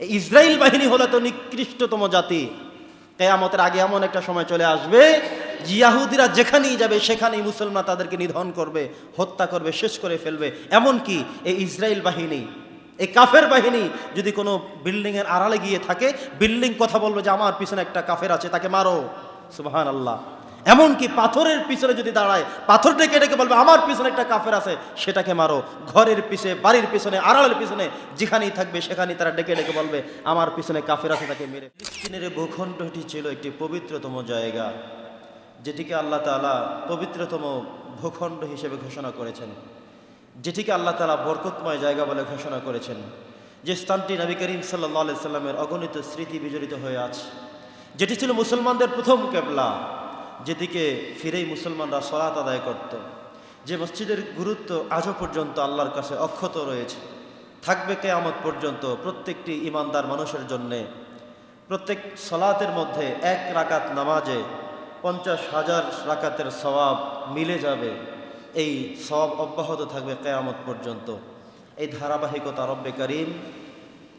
Israel বাহিনী হলো তো নিকৃষ্টতম জাতি। কেয়ামতের আগে এমন একটা সময় চলে আসবে জিয়াহুদিরা যেখানেই যাবে, সেখানেই মুসলমান তাদেরকে নিধন করবে, হত্যা করবে, শেষ করে ফেলবে। এমন কি এই ইসরায়েল বাহিনী, এই কাফের বাহিনী যদি কোনো বিল্ডিংয়ের আড়ালে গিয়ে থাকে, বিল্ডিং কথা বলবে যে, আমার পিছনে একটা কাফের আছে, তাকে মারো। সুবাহান আল্লাহ এমনকি পাথরের পিছনে যদি দাঁড়ায় পাথর ডেকে ডেকে বলবে, আমার পিছনে একটা কাফের আছে, সেটাকে মারো। ঘরের পিছে, বাড়ির পিছনে, আড়ালের পিছনে, যেখানেই থাকবে সেখানেই তারা ডেকে ডেকে বলবে, আমার পিছনে কাফের আছে, তাকে মেরে ফিলিস্তিনের ভূখণ্ডটি ছিল একটি পবিত্রতম জায়গা, যেটিকে আল্লাহ তাআলা পবিত্রতম ভূখণ্ড হিসেবে ঘোষণা করেছেন। যেটিকে আল্লাহ তাআলা বরকতময় জায়গা বলে ঘোষণা করেছেন। যে স্থানটি নবী করিম সাল্লাহ সাল্লামের অগণিত স্মৃতি বিজড়িত হয়ে আছে। যেটি ছিল মুসলমানদের প্রথম কেবলা। যেদিকে ফিরেই মুসলমানরা সলাত আদায় করত। যে মসজিদের গুরুত্ব আজও পর্যন্ত আল্লাহর কাছে অক্ষত রয়েছে। থাকবে কেয়ামত পর্যন্ত প্রত্যেকটি ইমানদার মানুষের জন্যে। প্রত্যেক সলাতের মধ্যে এক রাকাত নামাজে পঞ্চাশ হাজার রাকাতের সওয়াব মিলে যাবে। এই সব অব্যাহত থাকবে কেয়ামত পর্যন্ত। এই ধারাবাহিকতা রব্বে করিম,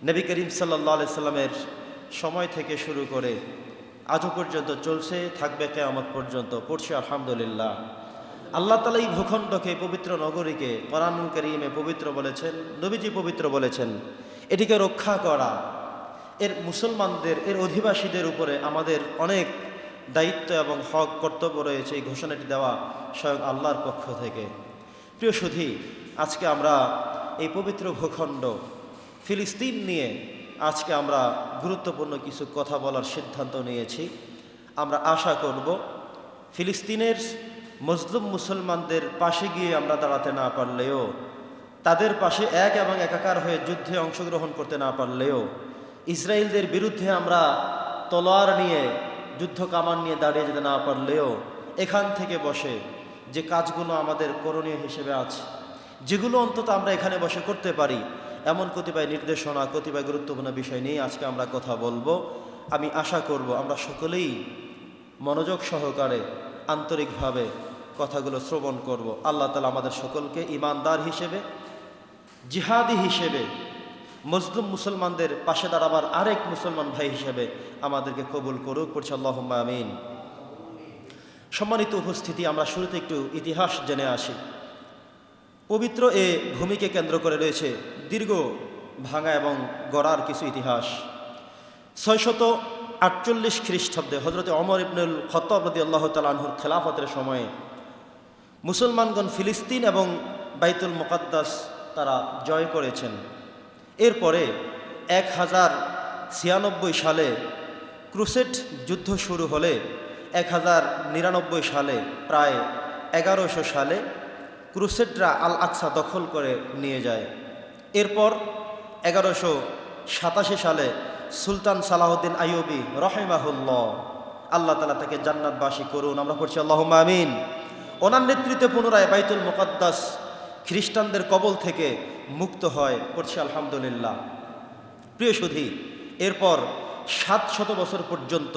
নবী করিম সাল্লাহ সাল্লামের সময় থেকে শুরু করে আজও পর্যন্ত চলছে, থাকবে কেয়ামত পর্যন্ত। পড়ছে আলহামদুলিল্লাহ। আল্লাহ তালা এই ভূখণ্ডকে পবিত্র নগরীকে কোরআনুল করিমে পবিত্র বলেছেন, নবীজি পবিত্র বলেছেন, এটিকে রক্ষা করা। এর মুসলমানদের, এর অধিবাসীদের উপরে আমাদের অনেক দায়িত্ব এবং হক, কর্তব্য রয়েছে, এই ঘোষণাটি দেওয়া স্বয়ং আল্লাহর পক্ষ থেকে। প্রিয় সুধী, আজকে আমরা এই পবিত্র ভূখণ্ড, ফিলিস্তিন নিয়ে আজকে আমরা গুরুত্বপূর্ণ কিছু কথা বলার সিদ্ধান্ত নিয়েছি। আমরা আশা করব ফিলিস্তিনের মজলুম মুসলমানদের পাশে গিয়ে আমরা দাঁড়াতে না পারলেও, তাদের পাশে এক এবং একাকার হয়ে যুদ্ধে অংশগ্রহণ করতে না পারলেও, ইসরায়েলদের বিরুদ্ধে আমরা তলোয়ার নিয়ে, যুদ্ধ কামান নিয়ে দাঁড়িয়ে যেতে না পারলেও, এখান থেকে বসে যে কাজগুলো আমাদের করণীয় হিসেবে আছে, যেগুলো অন্তত আমরা এখানে বসে করতে পারি এমন কতিপয় নির্দেশনা, কতিপয় গুরুত্বপূর্ণ বিষয় নিয়ে আজকে আমরা কথা বলব। আমি আশা করব আমরা সকলেই মনোযোগ সহকারে, আন্তরিকভাবে কথাগুলো শ্রবণ করব। আল্লাহ তালা আমাদের সকলকে ইমানদার হিসেবে, জিহাদি হিসেবে মজলুম মুসলমানদের পাশে দাঁড়াবার আরেক মুসলমান ভাই হিসেবে আমাদেরকে কবুল করুক, পড়ছে আল্লাহ আমিন। সম্মানিত উপস্থিতি, আমরা শুরুতে একটু ইতিহাস জেনে আসি। পবিত্র এ ভূমিকে কেন্দ্র করে রয়েছে দীর্ঘ ভাঙা এবং গড়ার কিছু ইতিহাস। ছয়শত আটচল্লিশ খ্রিস্টাব্দে হজরত অমর ইবনুল খত্তাবদি আল্লাহ তালাহুর খেলাফতের সময়ে মুসলমানগণ ফিলিস্তিন এবং বাইতুল মোকাদ্দাস তারা জয় করেছেন। এরপরে এক হাজার ছিয়ানব্বই সালে ক্রুসেট যুদ্ধ শুরু হলে এক হাজার নিরানব্বই সালে প্রায় এগারোশো সালে ক্রুসেটরা আল আকসা দখল করে নিয়ে যায়। এরপর এগারোশো সাতাশি সালে সুলতান সালাহউদ্দিন আইয়ুবি রহেমাহুল্লাহ, আল্লাহ তালা তাকে জান্নাতবাসী করুন। আমরা পড়ছি আল্লাহ আমিন। ওনার নেতৃত্বে পুনরায় বাইতুল মোকাদ্দাস খ্রিস্টানদের কবল থেকে মুক্ত হয়। পড়ছি, আলহামদুলিল্লাহ। প্রিয় সুধী, এরপর সাত শত বছর পর্যন্ত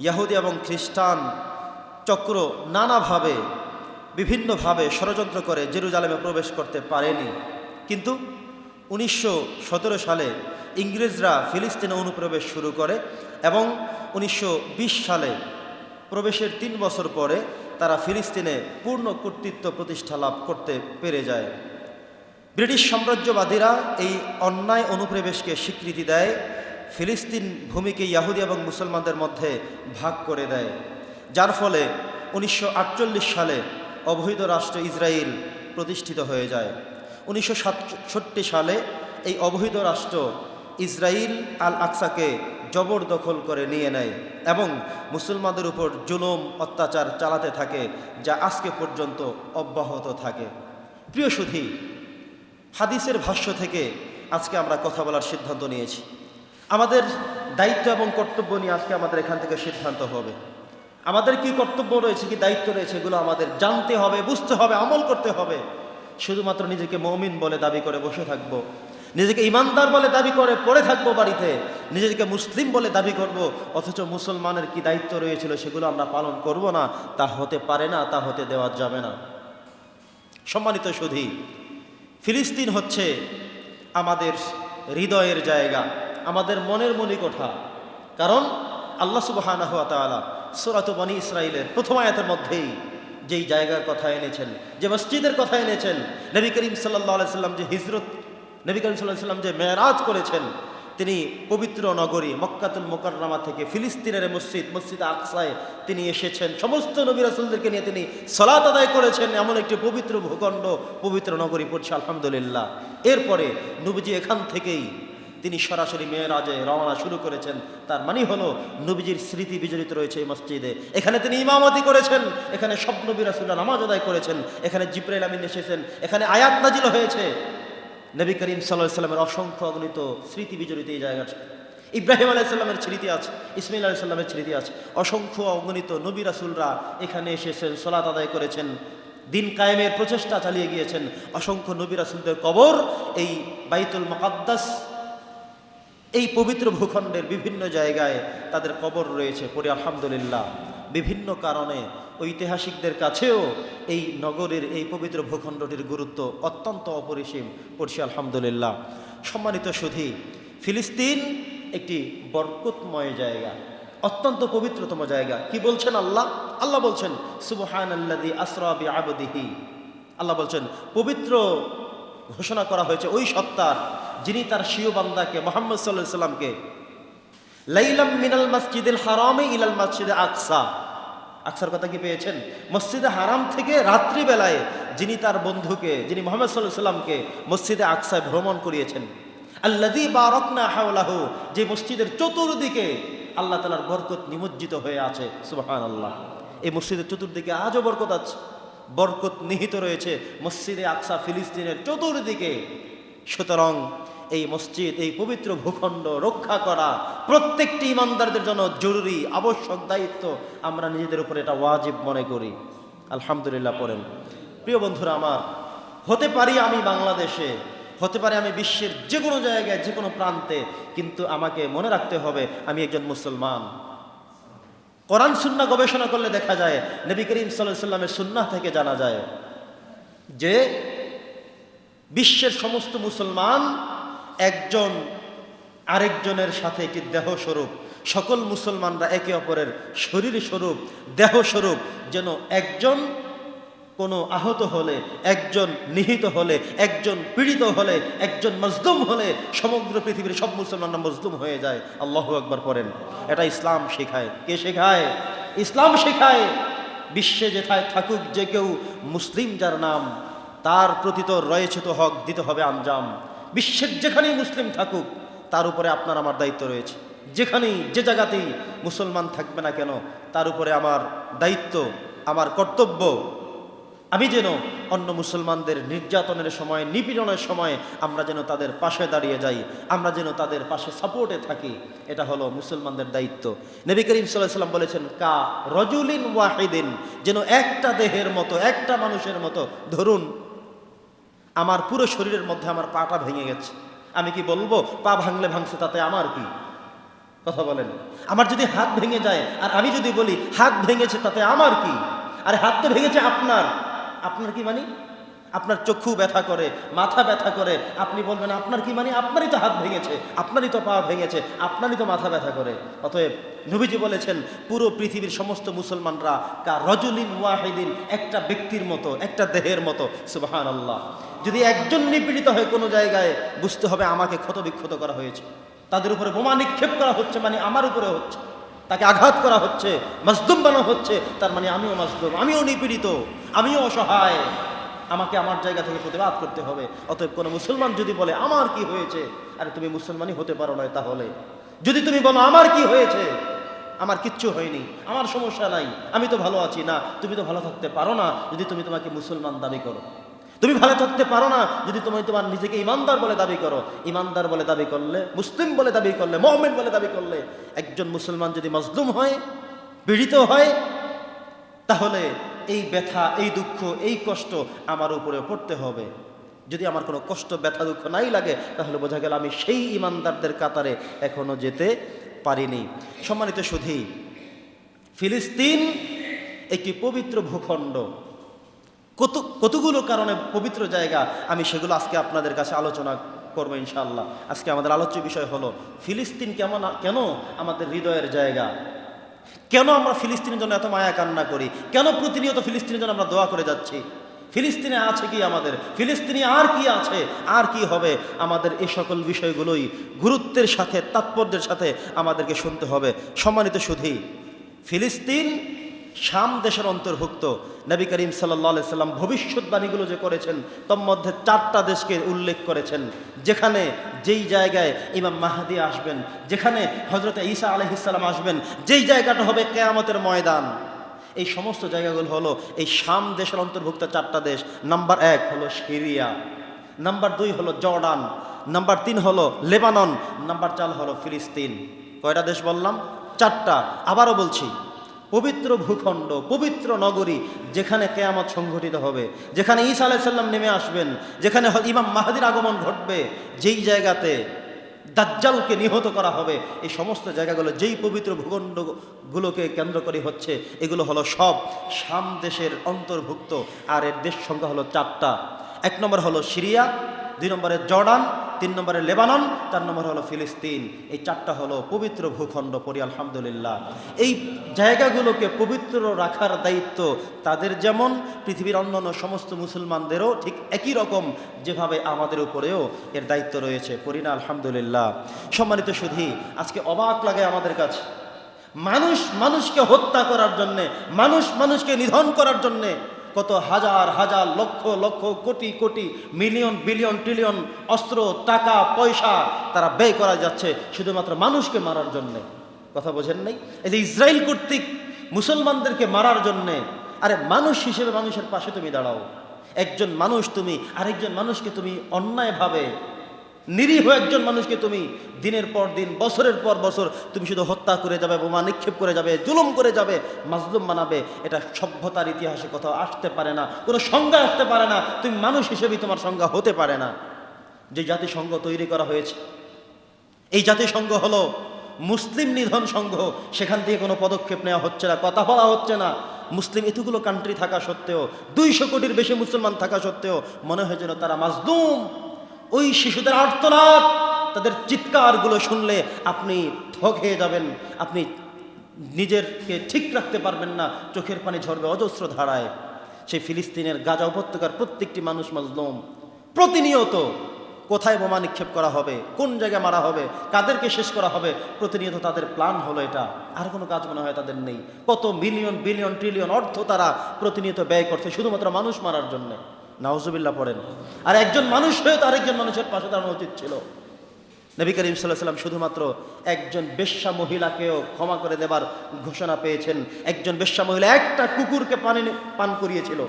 ইয়াহুদি এবং খ্রিস্টান চক্র নানাভাবে বিভিন্নভাবে ষড়যন্ত্র করে জেরুজালেমে প্রবেশ করতে পারেনি। কিন্তু উনিশশো সতেরো সালে ইংরেজরা ফিলিস্তিনে অনুপ্রবেশ শুরু করে এবং উনিশশো বিশ সালে প্রবেশের তিন বছর পরে তারা ফিলিস্তিনে পূর্ণ কর্তৃত্ব প্রতিষ্ঠা লাভ করতে পেরে যায়। ব্রিটিশ সাম্রাজ্যবাদীরা এই অন্যায় অনুপ্রবেশকে স্বীকৃতি দেয়, ফিলিস্তিন ভূমিকে ইয়াহুদি এবং মুসলমানদের মধ্যে ভাগ করে দেয়। যার ফলে উনিশশো আটচল্লিশ সালে অবৈধ রাষ্ট্র ইসরায়েল প্রতিষ্ঠিত হয়ে যায়। উনিশশো সাতষট্টি সালে এই অবৈধ রাষ্ট্র ইসরায়েল আল আকসাকে জবরদখল করে নিয়ে নেয় এবং মুসলমানদের উপর জুলুম, অত্যাচার চালাতে থাকে, যা আজকে পর্যন্ত অব্যাহত থাকে। প্রিয় সুধী, হাদিসের ভাষ্য থেকে আজকে আমরা কথা বলার সিদ্ধান্ত নিয়েছি। আমাদের দায়িত্ব এবং কর্তব্য নিয়ে আজকে আমাদের এখান থেকে সিদ্ধান্ত হবে। আমাদের কি কর্তব্য রয়েছে, কি দায়িত্ব রয়েছে, এগুলো আমাদের জানতে হবে, বুঝতে হবে, আমল করতে হবে। শুধুমাত্র নিজেকে মমিন বলে দাবি করে বসে থাকব। নিজেকে ইমানদার বলে দাবি করে পড়ে থাকব বাড়িতে। নিজেকে মুসলিম বলে দাবি করব। অথচ মুসলমানের কি দায়িত্ব রয়েছিল, সেগুলো আমরা পালন করব না। তা হতে পারে না, তা হতে দেওয়া যাবে না। সম্মানিত সুধী, ফিলিস্তিন হচ্ছে আমাদের হৃদয়ের জায়গা, আমাদের মনের মণিকোঠা কারণ আল্লাহ তাআলা সূরাত বনি ইসরাইলের প্রথম আয়াতের মধ্যেই যেই জায়গার কথা এনেছেন, যে মসজিদের কথা এনেছেন, নবী করিম আলাইহি সাল্লাম যে হিজরত, নবী করিম আলাইহি সাল্লাম যে মেরাজ করেছেন, তিনি পবিত্র নগরী মক্কাতুল মোকাররমা থেকে ফিলিস্তিনের মসজিদ মসজিদ আকসায় তিনি এসেছেন। সমস্ত নবী রাসুলদেরকে নিয়ে তিনি সলাত আদায় করেছেন। এমন একটি পবিত্র ভূখণ্ড, পবিত্র নগরী পড়ছে, আলহামদুলিল্লাহ। এরপরে নবীজি এখান থেকেই তিনি সরাসরি মেয়েরাজে রওনা শুরু করেছেন। তার মানে হলো, নবীজির স্মৃতি বিজড়িত রয়েছে এই মসজিদে। এখানে তিনি ইমামতি করেছেন, এখানে সব নবী রাসুল্লাহ নামাজ আদায় করেছেন, এখানে জিব্রাইল আমিন এসেছেন, এখানে আয়াত নাজিল হয়েছে। নবী করিম সাল্লাহ সাল্লামের অসংখ্য অগণিত স্মৃতি বিজড়িত এই জায়গাটা ইব্রাহিম আলাইসাল্লামের স্মৃতি আছে ইসমাইল আলাইসাল্লামের স্মৃতি আছে। অসংখ্য অগণিত নবী রাসুলরা এখানে এসেছেন, সোলাত আদায় করেছেন, দিন কায়েমের প্রচেষ্টা চালিয়ে গিয়েছেন। অসংখ্য নবী রাসুলদের কবর এই বাইতুল মকাদ্দাস এই পবিত্র ভূখণ্ডের বিভিন্ন জায়গায় তাদের কবর রয়েছে পরে আলহামদুলিল্লাহ। বিভিন্ন কারণে ঐতিহাসিকদের কাছেও এই নগরের এই পবিত্র ভূখণ্ডটির গুরুত্ব অত্যন্ত অপরিসীম, পড়ছি আলহামদুলিল্লাহ। সম্মানিত সুধী, ফিলিস্তিন একটি বরকতময় জায়গা, অত্যন্ত পবিত্রতম জায়গা। কি বলছেন আল্লাহ? আল্লাহ বলছেন সুবহান আল্লাদি আসরাবি আবদিহি আল্লাহ বলছেন, পবিত্র ঘোষণা করা হয়েছে ওই সত্তার, যিনি তার শিও বান্দাকে মোহাম্মদ সাল্লাহ সাল্লামকে লাইলাম মিনাল মসজিদুল হারামে ইলাল মসজিদে আকসা। আকসার কথা কি পেয়েছেন? মসজিদে হারাম থেকে রাত্রিবেলায় যিনি তার বন্ধুকে, যিনি মোহাম্মদ সাল্লাহ সাল্লামকে মসজিদে আকসায় ভ্রমণ করিয়েছেন। আল্লাদি বারকনা হাওলাহু, যে মসজিদের চতুর্দিকে আল্লাহ তালার বরকত নিমজ্জিত হয়ে আছে সুবহান আল্লাহ এই মসজিদের চতুর্দিকে আজও বরকত আছে। বরকত নিহিত রয়েছে মসজিদে আকসা ফিলিস্তিনের চতুর্দিকে। সুতরাং এই মসজিদ, এই পবিত্র ভূখণ্ড রক্ষা করা প্রত্যেকটি ইমানদারদের জন্য জরুরি, আবশ্যক দায়িত্ব। আমরা নিজেদের উপরে এটা ওয়াজিব মনে করি। আলহামদুলিল্লাহ পড়েন। প্রিয় বন্ধুরা আমার, হতে পারি আমি বাংলাদেশে, হতে পারে আমি বিশ্বের যে কোনো জায়গায় যে কোনো প্রান্তে, কিন্তু আমাকে মনে রাখতে হবে আমি একজন মুসলমান। কোরআন, সুন্না গবেষণা করলে দেখা যায়, নবী করিম সাল্লাহ সাল্লামের সুন্না থেকে জানা যায় যে বিশ্বের সমস্ত মুসলমান একজন আরেকজনের সাথে একটি দেহ স্বরূপ। সকল মুসলমানরা একে অপরের শরীর স্বরূপ দেহস্বরূপ যেন একজন কোনো আহত হলে, একজন নিহিত হলে, একজন পীড়িত হলে, একজন মজলুম হলে সমগ্র পৃথিবীর সব মুসলমানরা মজলুম হয়ে যায়। আল্লাহ একবার পড়েন। এটা ইসলাম শেখায়। কে শেখায়? ইসলাম শেখায়। বিশ্বে যেথায় থাকুক যে কেউ মুসলিম যার নাম, তার প্রতি তো রয়েছে তো হক, দিতে হবে আঞ্জাম। বিশ্বের যেখানেই মুসলিম থাকুক, তার উপরে আপনার আমার দায়িত্ব রয়েছে। যেখানেই, যে জায়গাতেই মুসলমান থাকবে না কেন, তার উপরে আমার দায়িত্ব, আমার কর্তব্য আমি যেন অন্য মুসলমানদের নির্যাতনের সময়, নিপীড়নের সময় আমরা যেন তাদের পাশে দাঁড়িয়ে যাই, আমরা যেন তাদের পাশে সাপোর্টে থাকি, এটা হলো মুসলমানদের দায়িত্ব। নবী করিম সাল্লাম বলেছেন, কা রজুলিন ওয়াহিদিন যেন একটা দেহের মতো, একটা মানুষের মতো, ধরুন, আমার পুরো শরীরের মধ্যে আমার পাটা ভেঙে গেছে। আমি কি বলব, পা ভাঙলে ভাঙছে, তাতে আমার কি? কথা বলেন। আমার যদি হাত ভেঙে যায়, আর আমি যদি বলি, হাত ভেঙেছে, তাতে আমার কি? আরে হাত তো ভেঙেছে আপনার। আপনার কি মানি? আপনার চক্ষু ব্যথা করে, মাথা ব্যথা করে। আপনি বলবেন, আপনার কি মানে? আপনারই তো হাত ভেঙেছে, আপনারই তো পা ভেঙেছে, আপনারই তো মাথা ব্যথা করে। অতএব নবীজি বলেছেন, পুরো পৃথিবীর সমস্ত মুসলমানরা কা রজুলিন ওয়াহিদিন, একটা ব্যক্তির মতো, একটা দেহের মতো। সুবাহান আল্লাহ যদি একজন নিপীড়িত হয় কোনো জায়গায় বুঝতে হবে, আমাকে ক্ষত বিক্ষত করা হয়েছে। তাদের উপরে বোমা নিক্ষেপ করা হচ্ছে মানে আমার উপরে হচ্ছে। তাকে আঘাত করা হচ্ছে মজদুম বানানো হচ্ছে, তার মানে আমিও মজদুম আমিও নিপীড়িত, আমিও অসহায়। আমাকে আমার জায়গা থেকে প্রতিবাদ করতে হবে। অতএব কোনো মুসলমান যদি বলে, আমার কি হয়েছে? আরে তুমি মুসলমানই হতে পারো না তাহলে। যদি তুমি বলো, আমার কি হয়েছে? আমার কিচ্ছু হয়নি, আমার সমস্যা নাই, আমি তো ভালো আছি, না, তুমি তো ভালো থাকতে পারো না, যদি তুমি তোমাকে মুসলমান দাবি করো। তুমি ভালো থাকতে পারো না, যদি তুমি তোমার নিজেকে ইমানদার বলে দাবি করো। ইমানদার বলে দাবি করলে, মুসলিম বলে দাবি করলে মোহাম্মেদ বলে দাবি করলে, একজন মুসলমান যদি মজলুম হয়, পীড়িত হয়, তাহলে এই ব্যথা, এই দুঃখ, এই কষ্ট আমার উপরে পড়তে হবে। যদি আমার কোনো কষ্ট, ব্যথা, দুঃখ নাই লাগে, তাহলে বোঝা গেল আমি সেই ইমানদারদের কাতারে এখনও যেতে পারিনি। সম্মানিত সুধী, ফিলিস্তিন একটি পবিত্র ভূখণ্ড। কত কতগুলো কারণে পবিত্র জায়গা, আমি সেগুলো আজকে আপনাদের কাছে আলোচনা করব ইনশাআল্লাহ। আজকে আমাদের আলোচ্য বিষয় হলো, ফিলিস্তিন কেমন কেন আমাদের হৃদয়ের জায়গা? কেন আমরা ফিলিস্তিনের জন্য এত মায়া কান্না করি? কেন প্রতিনিয়ত ফিলিস্তিনের জন্য আমরা দোয়া করে যাচ্ছি? ফিলিস্তিনে আছে কি আমাদের? ফিলিস্তিনি আর কি আছে? আর কি হবে? আমাদের এই সকল বিষয়গুলোই গুরুত্বের সাথে, তাৎপর্যের সাথে আমাদেরকে শুনতে হবে। সম্মানিত সুধী, ফিলিস্তিন শাম দেশের অন্তর্ভুক্ত। নবী করিম সাল্লাহ সাল্লাম ভবিষ্যৎবাণীগুলো যে করেছেন তোর মধ্যে চারটা দেশকে উল্লেখ করেছেন। যেখানে যেই জায়গায় ইমাম মাহাদি আসবেন, যেখানে হজরত ঈসা আলহিসাল্লাম আসবেন, যেই জায়গাটা হবে কেয়ামতের ময়দান। এই সমস্ত জায়গাগুলো হলো এই শাম দেশের অন্তর্ভুক্ত চারটা দেশ। নাম্বার এক হলো সিরিয়া। নাম্বার দুই হলো জর্ডান। নাম্বার তিন হলো লেবানন। নাম্বার চার হলো ফিলিস্তিন। কয়টা দেশ বললাম? চারটা। আবারও বলছি পবিত্র ভূখণ্ড, পবিত্র নগরী, যেখানে কেয়ামত সংঘটিত হবে। যেখানে ঈসা আলাইসাল্লাম নেমে আসবেন, যেখানে ইমাম মাহাদির আগমন ঘটবে, যেই জায়গাতে দাজ্জালকে নিহত করা হবে, এই সমস্ত জায়গাগুলো, যেই পবিত্র ভূখণ্ডগুলোকে কেন্দ্র করে হচ্ছে, এগুলো হলো সব শাম দেশের অন্তর্ভুক্ত। আর এর দেশ সংখ্যা হলো চারটা। এক নম্বর হলো সিরিয়া দুই নম্বরে জর্ডান, তিন নম্বরে লেবানন, চার নম্বর হলো ফিলিস্তিন। এই চারটা হলো পবিত্র ভূখণ্ড পরি আলহামদুলিল্লাহ। এই জায়গাগুলোকে পবিত্র রাখার দায়িত্ব তাদের যেমন, পৃথিবীর অন্যান্য সমস্ত মুসলমানদেরও ঠিক একই রকম যেভাবে আমাদের উপরেও এর দায়িত্ব রয়েছে। পরি না, আলহামদুলিল্লাহ। সম্মানিত সুধী, আজকে অবাক লাগে আমাদের কাছে। মানুষ মানুষকে হত্যা করার জন্যে, মানুষ মানুষকে নিধন করার জন্যে কত হাজার হাজার lakh lakh, crore crore, million, billion, trillion অস্ত্র, টাকা, পয়সা তারা ব্যয় করা যাচ্ছে শুধুমাত্র মানুষকে মারার জন্যে। কথা বোঝেন নাই? এই যে ইসরায়েল কর্তৃক মুসলমানদেরকে মারার জন্যে, আরে মানুষ হিসেবে মানুষের পাশে তুমি দাঁড়াও। একজন মানুষ তুমি, আরেকজন মানুষকে তুমি অন্যায়ভাবে নিরীহ একজন মানুষকে তুমি দিনের পর দিন, বছরের পর বছর তুমি শুধু হত্যা করে যাবে, বোমা নিক্ষেপ করে যাবে, জুলুম করে যাবে, মাজলুম বানাবে, এটা সভ্যতার ইতিহাসে কোথাও আসতে পারে না, কোনো সংজ্ঞা আসতে পারে না, তুমি মানুষ হিসেবেই তোমার সংজ্ঞা হতে পারে না। যে জাতিসংঘ তৈরি করা হয়েছে, এই জাতিসংঘ হলো মুসলিম নিধন সংঘ, সেখান থেকে কোনো পদক্ষেপ নেওয়া হচ্ছে না, কথা বলা হচ্ছে না। মুসলিম এতগুলো কান্ট্রি থাকা সত্ত্বেও, দুইশো কোটির বেশি মুসলমান থাকা সত্ত্বেও মনে হয় যেন তারা মাজদুম ওই শিশুদের আর্তনাদ, তাদের চিৎকারগুলো শুনলে আপনি হয়ে যাবেন, আপনি নিজেরকে ঠিক রাখতে পারবেন না, চোখের পানি ঝরবে, অজস্র ধারায়। সেই ফিলিস্তিনের গাজা উপত্যকার প্রত্যেকটি মানুষ মাজলুম। প্রতিনিয়ত কোথায় বোমা নিক্ষেপ করা হবে, কোন জায়গায় মারা হবে, কাদেরকে শেষ করা হবে, প্রতিনিয়ত তাদের প্ল্যান হলো এটা। আর কোনো কাজ মনে হয় তাদের নেই। কত মিলিয়ন, বিলিয়ন, ট্রিলিয়ন অর্থ তারা প্রতিনিয়ত ব্যয় করছে শুধুমাত্র মানুষ মারার জন্য। নাউজুবিল্লাহ পড়েন। আর একজন মানুষ হয়ে তো আরেকজন মানুষের পাশে দাঁড়ানো উচিত ছিল। নবী করিম সাল্লাহ সাল্লাম শুধুমাত্র একজন বেশ্যা মহিলাকেও ক্ষমা করে দেবার ঘোষণা পেয়েছেন। একজন বেশ্যা মহিলা একটা কুকুরকে পানি পান করিয়েছিল।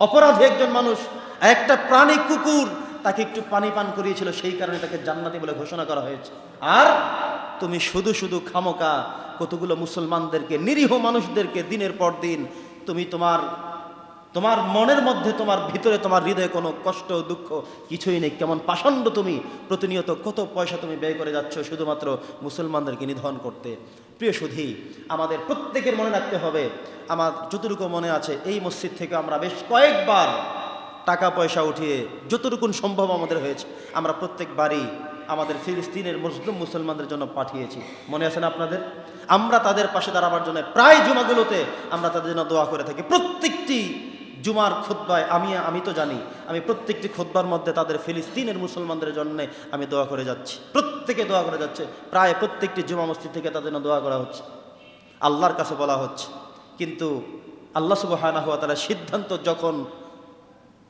অপরাধে একজন মানুষ একটা প্রাণী কুকুর তাকে একটু পানি পান করিয়েছিল, সেই কারণে তাকে জান্নাতি বলে ঘোষণা করা হয়েছে। আর তুমি শুধু শুধু খামোকা কতগুলো মুসলমানদেরকে, নিরীহ মানুষদেরকে দিনের পর দিন তুমি তোমার তোমার মনের মধ্যে, তোমার ভিতরে, তোমার হৃদয়ে কোনো কষ্ট, দুঃখ কিছুই নেই। কেমন পাষণ্ড তুমি, প্রতিনিয়ত কত পয়সা তুমি ব্যয় করে যাচ্ছ শুধুমাত্র মুসলমানদেরকে নিধন করতে। প্রিয় সুধি, আমাদের প্রত্যেকের মনে রাখতে হবে, আমার যতটুকু মনে আছে, এই মসজিদ থেকে আমরা বেশ কয়েকবার টাকা পয়সা উঠিয়ে যতটুকুন সম্ভব আমাদের হয়েছে, আমরা প্রত্যেকবারই আমাদের ফিলিস্তিনের মুসলিম মুসলমানদের জন্য পাঠিয়েছি। মনে আছে না আপনাদের? আমরা তাদের পাশে দাঁড়াবার জন্য প্রায় জুমাগুলোতে আমরা তাদের জন্য দোয়া করে থাকি। প্রত্যেকটি জুমার খুদ্বায় আমি আমি তো জানি, আমি প্রত্যেকটি খোদ্বার মধ্যে তাদের ফিলিস্তিনের মুসলমানদের জন্য আমি দোয়া করে যাচ্ছি। প্রত্যেকে দোয়া করে যাচ্ছে, প্রায় প্রত্যেকটি জুমা মসজিদ থেকে তাদের দোয়া করা হচ্ছে। আল্লাহর কাছে বলা হচ্ছে। কিন্তু আল্লাহ সুবাহ হওয়া তারা সিদ্ধান্ত যখন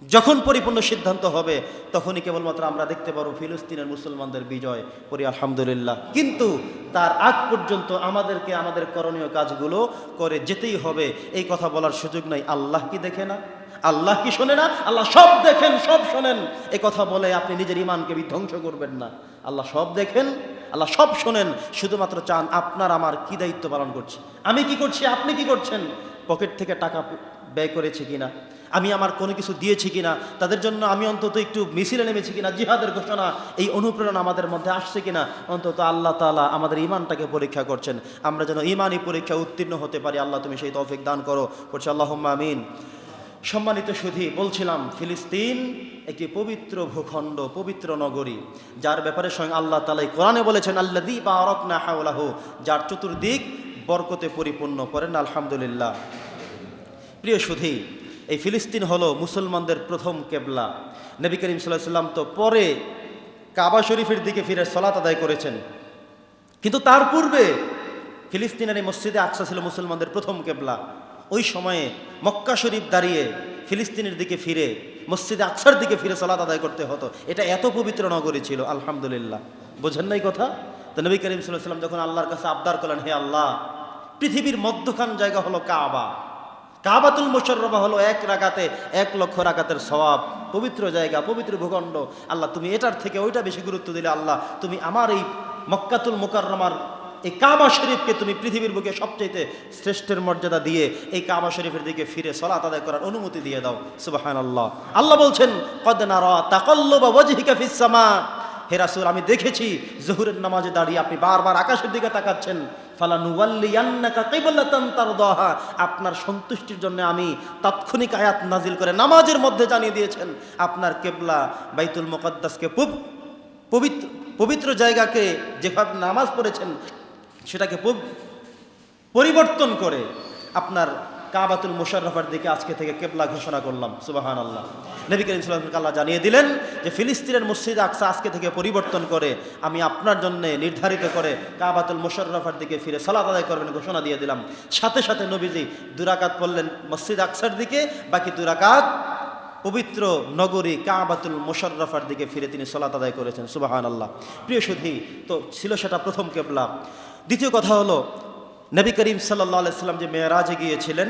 যখন পরিপূর্ণ সিদ্ধান্ত হবে, তখনই কেবলমাত্র আমরা দেখতে পারব ফিলিস্তিনের মুসলমানদের বিজয় করি আলহামদুলিল্লাহ। কিন্তু তার আগ পর্যন্ত আমাদেরকে আমাদের করণীয় কাজগুলো করে যেতেই হবে। এই কথা বলার সুযোগ নাই। আল্লাহ কি দেখে না? আল্লাহ কি শোনে না? আল্লাহ সব দেখেন, সব শোনেন। এ কথা বলে আপনি নিজের ইমানকে বিধ্বংস করবেন না। আল্লাহ সব দেখেন, আল্লাহ সব শোনেন। শুধুমাত্র চান আপনার আমার কি দায়িত্ব পালন করছে? আমি কি করছি? আপনি কি করছেন? পকেট থেকে টাকা ব্যয় করেছি কিনা? আমি আমার কোনো কিছু দিয়েছি কিনা, তাদের জন্য আমি অন্তত একটু মিছিলে নেমেছি কিনা, জিহাদের ঘোষণা, এই অনুপ্রেরণা আমাদের মধ্যে আসছে কিনা, অন্তত আল্লাহ তালা আমাদের ইমানটাকে পরীক্ষা করছেন। আমরা যেন ইমানই পরীক্ষা উত্তীর্ণ হতে পারি, আল্লাহ তুমি সেই তৌফিক দান করো। করছি আল্লাহ আমিন। সম্মানিত সুধী, বলছিলাম, ফিলিস্তিন একটি পবিত্র ভূখণ্ড, পবিত্র নগরী, যার ব্যাপারে স্বয়ং আল্লাহ তালাই কোরআনে বলেছেন আল্লাহ দি বা অরকনা হাওলাহ। যার চতুর্দিক বরকতে পরিপূর্ণ করেন, আলহামদুলিল্লাহ। প্রিয় সুধী এই ফিলিস্তিন হলো মুসলমানদের প্রথম কেবলা। নবী করিম সাল্লাহ সাল্লাম তো পরে কাবা শরীফের দিকে ফিরে সলাত আদায় করেছেন। কিন্তু তার পূর্বে ফিলিস্তিনের এই মসজিদে আকসা ছিল মুসলমানদের প্রথম কেবলা। ওই সময়ে মক্কা শরীফ দাঁড়িয়ে ফিলিস্তিনের দিকে ফিরে, মসজিদে আকসার দিকে ফিরে সলাত আদায় করতে হতো। এটা এত পবিত্র নগরী ছিল, আলহামদুলিল্লাহ। বোঝেন নাই কথা? তো নবী করিম সাল্লাহ সাল্লাম যখন আল্লাহর কাছে আবদার করলেন, হে আল্লাহ, পৃথিবীর মধ্যখান জায়গা হলো কাবা। কাবাতুল মোশাররফা হলো এক রাকাতে, এক লক্ষ রাকাতের সওয়াব। পবিত্র জায়গা, পবিত্র ভূখণ্ড। আল্লাহ, তুমি এটার থেকে ওইটা বেশি গুরুত্ব দিলে আল্লাহ, তুমি আমার এই মক্কাতুল মোকাররমার এই কাবা শরীফকে তুমি পৃথিবীর বুকে সবচাইতে শ্রেষ্ঠের মর্যাদা দিয়ে এই কাবা শরীফের দিকে ফিরে সলাত আদায় করার অনুমতি দিয়ে দাও। সুবাহান আল্লাহ আল্লাহ বলছেন, কদ ফিস সামা। হে রাসূল, আমি দেখেছি জহুরের নামাজে দাঁড়িয়ে আপনি বারবার আকাশের দিকে তাকাচ্ছেন। আপনার সন্তুষ্টির জন্য আমি তাৎক্ষণিক আয়াত নাজিল করে নামাজের মধ্যে জানিয়ে দিয়েছেন, আপনার কেবলা বাইতুল মুকদ্দাসকে পব- পবিত্র পবিত্র জায়গাকে যেভাবে নামাজ পড়েছেন, সেটাকে পরিবর্তন করে আপনার কাবাতুল মুশাররফার দিকে আজকে থেকে কেবলা ঘোষণা করলাম সুবাহান আল্লাহ নবী করিম সাল্লামকে আল্লাহ জানিয়ে দিলেন যে ফিলিস্তিনের মসজিদ আকসা আজকে থেকে পরিবর্তন করে, আমি আপনার জন্য নির্ধারিত করে কাবাতুল মুশাররফার দিকে ফিরে সালাত আদায় করবেন ঘোষণা দিয়ে দিলাম। সাথে সাথে নবীজি দুরাকাত পড়লেন মসজিদ আকসার দিকে, বাকি দুরাকাত পবিত্র নগরী কাবাতুল মোশাররফার দিকে ফিরে তিনি সলাত আদায় করেছেন সুবাহান আল্লাহ প্রিয় সুধী, তো ছিল সেটা প্রথম কেবলা। দ্বিতীয় কথা হলো নবী করিম সাল্লাহ আলাইসাল্লাম যে মেয়েরাজে গিয়েছিলেন,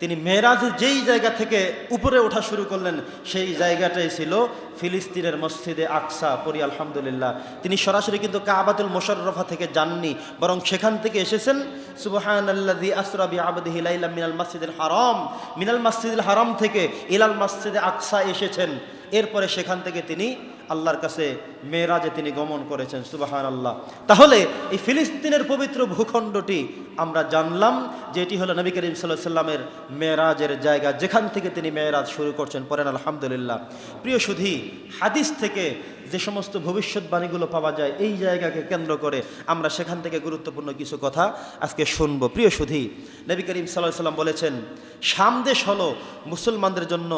তিনি মেয়েরাজে যেই জায়গা থেকে উপরে ওঠা শুরু করলেন, সেই জায়গাটাই ছিল ফিলিস্তিনের মসজিদে আকসা পরি আলহামদুলিল্লাহ। তিনি সরাসরি কিন্তু কাবাতুল মোশাররফা থেকে যাননি, বরং সেখান থেকে এসেছেন সুবহান আল্লাদি আসরাবি আবদিহি মিনাল মসজিদুল হারাম। মিনাল মসজিদুল হারাম থেকে ইলাল মসজিদে আকসা এসেছেন। এরপরে সেখান থেকে তিনি আল্লাহর কাছে মেয়েরাজে তিনি গমন করেছেন সুবাহান আল্লাহ তাহলে এই ফিলিস্তিনের পবিত্র ভূখণ্ডটি আমরা জানলাম যে এটি হলো নবী করিম সাল্লাহ সাল্লামের মেয়েরাজের জায়গা, যেখান থেকে তিনি মেয়েরাজ শুরু করছেন পরেন আলহামদুলিল্লাহ। প্রিয় সুধী, হাদিস থেকে যে সমস্ত ভবিষ্যৎবাণীগুলো পাওয়া যায়, এই জায়গাকে কেন্দ্র করে আমরা সেখান থেকে গুরুত্বপূর্ণ কিছু কথা আজকে শুনব। প্রিয় সুধী, নবী করিম সাল্লাহ সাল্লাম বলেছেন সামদেশ হলো মুসলমানদের জন্য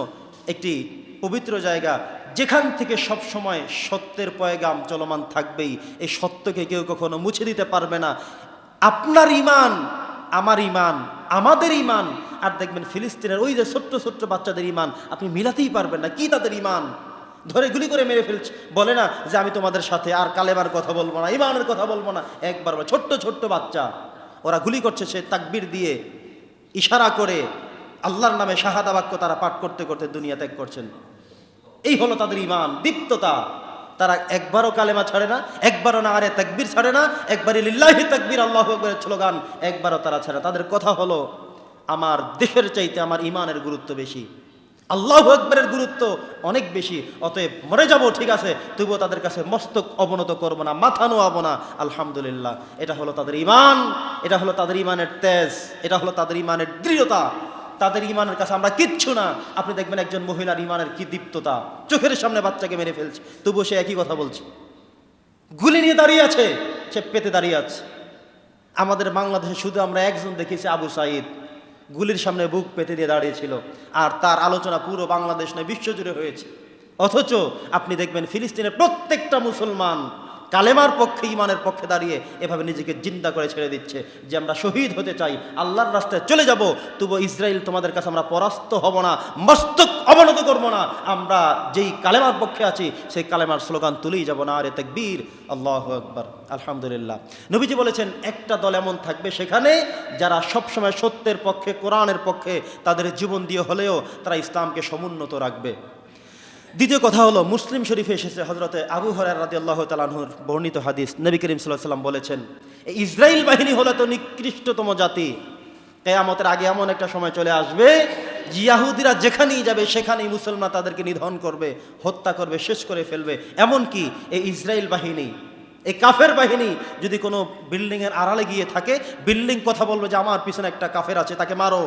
একটি পবিত্র জায়গা, যেখান থেকে সব সময় সত্যের পয়গাম চলমান থাকবেই। এই সত্যকে কেউ কখনো মুছে দিতে পারবে না। আপনার ইমান আমার ইমান আমাদের ইমান আর দেখবেন ফিলিস্তিনের ওই যে ছোট্ট ছোট্ট বাচ্চাদের ইমান আপনি মিলাতেই পারবেন না। কি তাদের ইমান ধরে গুলি করে মেরে ফেলছে। বলে না যে, আমি তোমাদের সাথে আর কালেমার কথা বলব না ইমানের কথা বলব না। একবার ছোট্ট ছোট্ট বাচ্চা। ওরা গুলি করছে সে তাকবির দিয়ে, ইশারা করে আল্লাহর নামে শাহাদা বাক্য তারা পাঠ করতে করতে দুনিয়া ত্যাগ করছেন। এই হলো তাদের ইমান দীপ্ততা। তারা একবারও কালেমা ছাড়ে না, একবারও না আরে তাকবির ছাড়ে না, একবারই লিল্লাহি তাকবির, আল্লাহ স্লোগান, একবারও তারা ছাড়ে তাদের কথা হলো, আমার দেশের চাইতে আমার ইমানের গুরুত্ব বেশি। আল্লাহ আকবরের গুরুত্ব অনেক বেশি, অতএব মরে যাব, ঠিক আছে, তবুও তাদের কাছে মস্তক অবনত করব না, মাথা নোয়াবো না, আলহামদুলিল্লাহ। এটা হলো তাদের ইমান এটা হলো তাদের ইমানের তেজ, এটা হলো তাদের ইমানের দৃঢ়তা। তাদের ইমানের কাছে আমরা কিচ্ছু না। আপনি দেখবেন একজন মহিলার ইমানের কি দীপ্ততা। চোখের সামনে বাচ্চাকে মেরে ফেলছে। তবুও সে একই কথা বলছে। গুলি নিয়ে দাঁড়িয়ে আছে। সে পেতে দাঁড়িয়ে আছে। আমাদের বাংলাদেশে শুধু আমরা একজন দেখেছি আবু সাইদ। গুলির সামনে বুক পেতে দিয়ে দাঁড়িয়েছিল। আর তার আলোচনা পুরো বাংলাদেশ নয়, বিশ্বজুড়ে হয়েছে। অথচ আপনি দেখবেন ফিলিস্তিনের প্রত্যেকটা মুসলমান কালেমার পক্ষে ইমানের পক্ষে দাঁড়িয়ে এভাবে নিজেকে জিন্দা করে ছেড়ে দিচ্ছে যে আমরা শহীদ হতে চাই, আল্লাহর রাস্তায় চলে যাব। তবু ইসরায়েল তোমাদের কাছে আমরা পরাস্ত হব না, মস্তক অবনত করব না। আমরা যেই কালেমার পক্ষে আছি, সেই কালেমার স্লোগান তুলেই যাব না। আরে তাকবীর, আল্লাহ আকবার, আলহামদুলিল্লাহ। নবীজি বলেছেন, একটা দল এমন থাকবে সেখানে যারা সবসময় সত্যের পক্ষে, কোরআনের পক্ষে তাদের জীবন দিয়ে হলেও তারা ইসলামকে সমুন্নত রাখবে। দ্বিতীয় কথা হলো, মুসলিম শরীফে এসেছে হজরতে আবু হরার রাজি আল্লাহ তালাহুর বর্ণিত হাদিস। নবী করিম সাল্লাহ সাল্লাম বলেছেন ইসরায়েল বাহিনী হলো তো নিকৃষ্টতম জাতি। কেয়ামতের আগে এমন একটা সময় চলে আসবে, ইয়াহুদিরা যেখানেই যাবে, সেখানেই মুসলমান তাদেরকে নিধন করবে, হত্যা করবে, শেষ করে ফেলবে। এমনকি এই ইসরায়েল বাহিনী এই কাফের বাহিনী যদি কোনো বিল্ডিংয়ের আড়ালে গিয়ে থাকে, বিল্ডিং কথা বলবে যে, আমার পিছনে একটা কাফের আছে, তাকে মারো।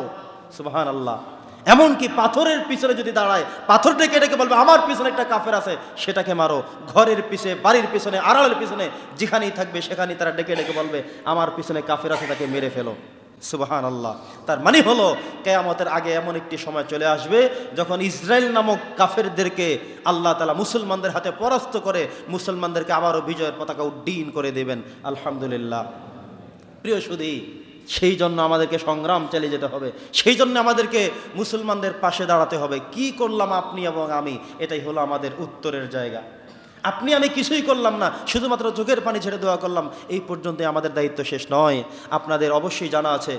সুবাহান আল্লাহ এমনকি পাথরের পিছনে যদি দাঁড়ায়, পাথর ডেকে ডেকে বলবে, আমার পিছনে একটা কাফের আছে, সেটাকে মারো। ঘরের পিছে, বাড়ির পিছনে, আড়ালের পিছনে, যেখানেই থাকবে সেখানেই তারা ডেকে ডেকে বলবে, আমার পিছনে কাফের আছে, তাকে মেরে ফেলো। সুবাহান আল্লাহ তার মানে হলো, কেয়ামতের আগে এমন একটি সময় চলে আসবে, যখন ইসরায়েল নামক কাফেরদেরকে আল্লাহ তালা মুসলমানদের হাতে পরাস্ত করে, মুসলমানদেরকে আবারও বিজয়ের পতাকা উড্ডীন করে দেবেন। আলহামদুলিল্লাহ। প্রিয় সুদী সেই জন্য আমাদেরকে সংগ্রাম চালিয়ে যেতে হবে। সেই জন্য আমাদেরকে মুসলমানদের পাশে দাঁড়াতে হবে। কি করলাম আপনি এবং আমি? এটাই হলো আমাদের উত্তরের জায়গা। আপনি আমি কিছুই করলাম না, শুধুমাত্র চোখের পানি ছেড়ে দোয়া করলাম। এই পর্যন্ত আমাদের দায়িত্ব শেষ নয়। আপনাদের অবশ্যই জানা আছে